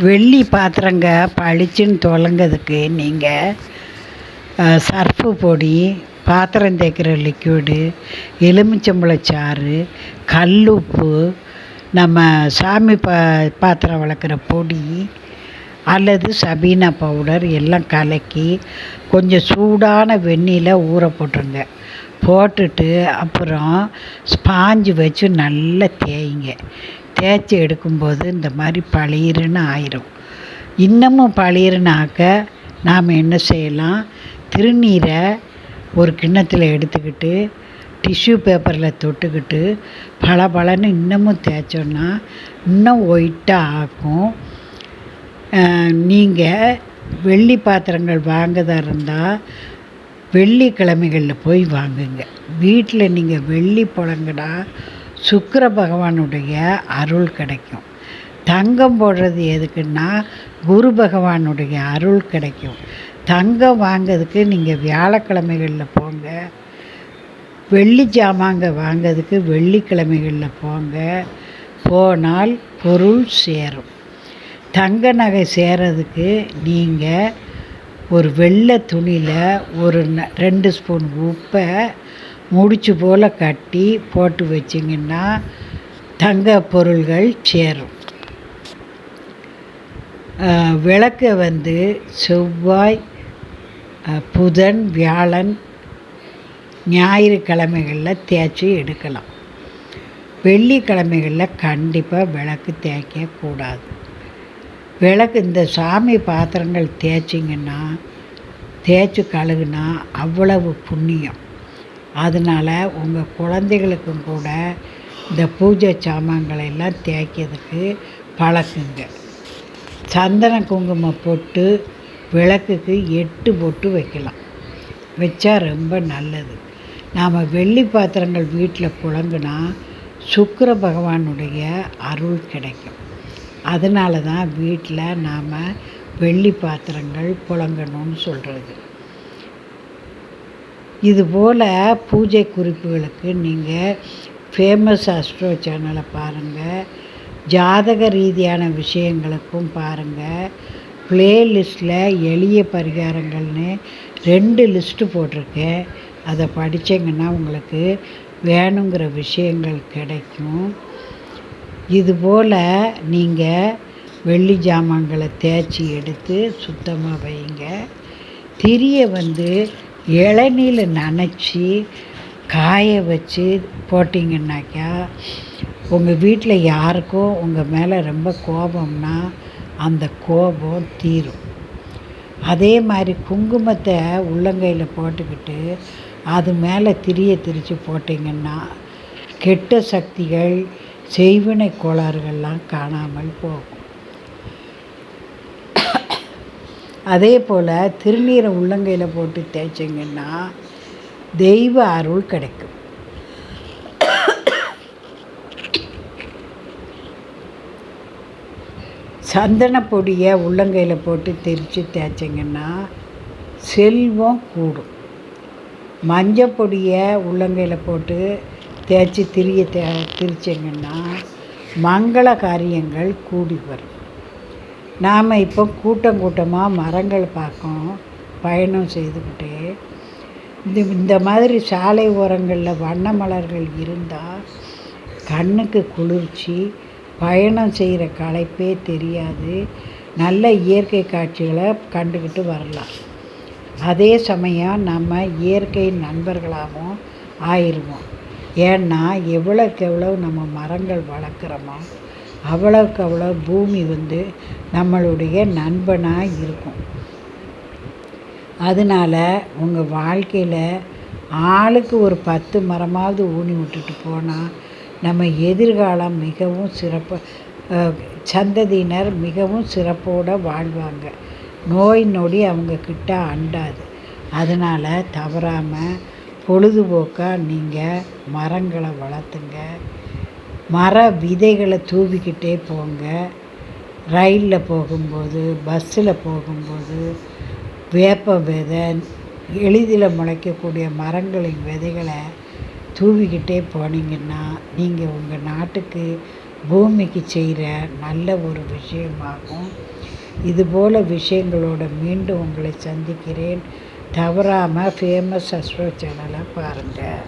வெள்ளி பாத்திரங்க பளிச்சுன்னு தொலங்கிறதுக்கு நீங்கள் சர்ஃபு பொடி பாத்திரம் தேய்க்கிற லிக்விடு எலுமிச்சம்பழம் சாறு கல் உப்பு நம்ம சாமி பா பாத்திரம் வளர்க்குற பொடி அல்லது சபீனா பவுடர் எல்லாம் கலக்கி கொஞ்சம் சூடான வெந்நீரில் ஊற போட்டுருங்க. போட்டுட்டு அப்புறம் ஸ்பாஞ்சு வச்சு நல்லா தேய்ங்க. தேய்ச்சி எடுக்கும்போது இந்த மாதிரி பளீருன்னு ஆயிரும். இன்னமும் பளீருன்னு ஆக்க நாம் என்ன செய்யலாம்? திருநீரை ஒரு கிண்ணத்தில் எடுத்துக்கிட்டு டிஷ்யூ பேப்பரில் தொட்டுக்கிட்டு பளபளன்னு இன்னமும் தேய்ச்சோன்னா இன்னும் ஒயிட்டாக ஆக்கும். நீங்கள் வெள்ளி பாத்திரங்கள் வாங்கதா இருந்தால் வெள்ளிக்கிழமைகளில் போய் வாங்குங்க. வீட்டில் நீங்கள் வெள்ளி புழங்கடா சுக்கர பகவானுடைய அருள் கிடைக்கும். தங்கம் போடுறது எதுக்குன்னா குரு பகவானுடைய அருள் கிடைக்கும். தங்கம் வாங்கிறதுக்கு நீங்கள் வியாழக்கிழமைகளில் போங்க. வெள்ளி ஜாமாங்க வாங்கிறதுக்கு வெள்ளிக்கிழமைகளில் போங்க. போனால் பொருள் சேரும். தங்க நகை சேரதுக்கு நீங்கள் ஒரு வெள்ளை துணியில் ஒரு ரெண்டு ஸ்பூன் உப்பை முடிச்சு போல் கட்டி போட்டு வச்சிங்கன்னா தங்க பொருள்கள் சேரும். விளக்கை வந்து செவ்வாய் புதன் வியாழன் ஞாயிறு கிழமைகளில் தேய்ச்சி எடுக்கலாம். வெள்ளிக்கிழமைகளில் கண்டிப்பாக விளக்கு தேய்க்கக்கூடாது விளக்கு இந்த சாமி பாத்திரங்கள் தேய்ச்சிங்கன்னா தேய்ச்சி கழுகுனா அவ்வளவு புண்ணியம். அதனால் உங்கள் குழந்தைகளுக்கும் கூட இந்த பூஜை சாமான்களை எல்லாம் தேய்க்கிறதுக்கு பழக்குங்க. சந்தன குங்குமம் போட்டு விளக்குக்கு எட்டு பொட்டு வைக்கலாம். வச்சா ரொம்ப நல்லது. நாம் வெள்ளி பாத்திரங்கள் வீட்டில் புழங்குனா சுக்கர பகவானுடைய அருள் கிடைக்கும். அதனால தான் வீட்டில் நாம் வெள்ளி பாத்திரங்கள் புழங்கணும்னு சொல்கிறது இதுபோல் பூஜை குறிப்புகளுக்கு நீங்கள் ஃபேமஸ் அஸ்ட்ரோ சேனலை பாருங்கள் ஜாதக ரீதியான விஷயங்களுக்கும் பாருங்கள் ப்ளேலிஸ்ட்டில் எளிய பரிகாரங்கள்னு ரெண்டு லிஸ்ட்டு போட்டிருக்கேன். அதை படித்தீங்கன்னா உங்களுக்கு வேணுங்கிற விஷயங்கள் கிடைக்கும். இதுபோல் நீங்கள் வெள்ளி ஜாமான்களை தேய்ச்சி எடுத்து சுத்தமாக வைங்க. திரியை வந்து இளநீர் நனைச்சி காய வச்சு போட்டிங்கன்னாக்கா உங்கள் வீட்டில் யாருக்கும் உங்கள் மேலே ரொம்ப கோபம்னா அந்த கோபம் தீரும். அதே மாதிரி குங்குமத்தை உள்ளங்கையில் போட்டுக்கிட்டு அது மேலே திரிய திரித்து போட்டிங்கன்னா கெட்ட சக்திகள் செய்வினை கோளாறுகள்லாம் காணாமல் போகும். அதே போல் திருநீரை உள்ளங்கையில் போட்டு தேய்ச்சிங்கன்னா தெய்வ அருள் கிடைக்கும். சந்தன பொடியை உள்ளங்கையில் போட்டு திரித்து தேய்ச்சிங்கன்னா செல்வம் கூடும். மஞ்சள் பொடியை உள்ளங்கையில் போட்டு தேய்ச்சி திரிய தே திரிச்சிங்கன்னா மங்கள காரியங்கள் கூடி வரும். நாம் இப்போ கூட்டம் கூட்டமாக மரங்கள் பார்க்கோம் பயணம் செய்துக்கிட்டு. இந்த இந்த மாதிரி சாலை ஓரங்களில் வண்ண மலர்கள் இருந்தால் கண்ணுக்கு குளிர்ச்சி பயணம் செய்கிற களைப்பே தெரியாது. நல்ல இயற்கை காட்சிகளை கண்டுக்கிட்டு வரலாம். அதே சமயம் நம்ம இயற்கை நண்பர்களாகவும் ஆயிடுவோம் ஏன்னா எவ்வளோக்கு எவ்வளோ நம்ம மரங்கள் வளர்க்குறோமோ அவ்வளோக்கு அவ்வளோ பூமி வந்து நம்மளுடைய நண்பனாக இருக்கும். அதனால் உங்கள் வாழ்க்கையில் ஆளுக்கு ஒரு பத்து மரமாவது ஊனி விட்டுட்டு போனால் நம்ம எதிர்காலம் மிகவும் சிறப்பு சந்ததியினர் மிகவும் சிறப்போடு வாழ்வாங்க. நோய் நொடி அவங்கக்கிட்ட அண்டாது. அதனால் தவறாமல் பொழுதுபோக்காக நீங்கள் மரங்களை வளர்த்துங்க. மர விதைகளை தூவிக்கிட்டே போங்க. ரயிலில் போகும்போது பஸ்ஸில் போகும்போது வேப்ப விதை எளிதில் முளைக்கக்கூடிய மரங்களின் விதைகளை தூவிக்கிட்டே போனீங்கன்னா நீங்கள் உங்கள் நாட்டுக்கு பூமிக்கு செய்கிற நல்ல ஒரு விஷயமாகும். இதுபோல் விஷயங்களோட மீண்டும் உங்களை சந்திக்கிறேன். தவறாமல் ஃபேமஸ் அஸ்ட்ரோ சேனலை பாருங்கள்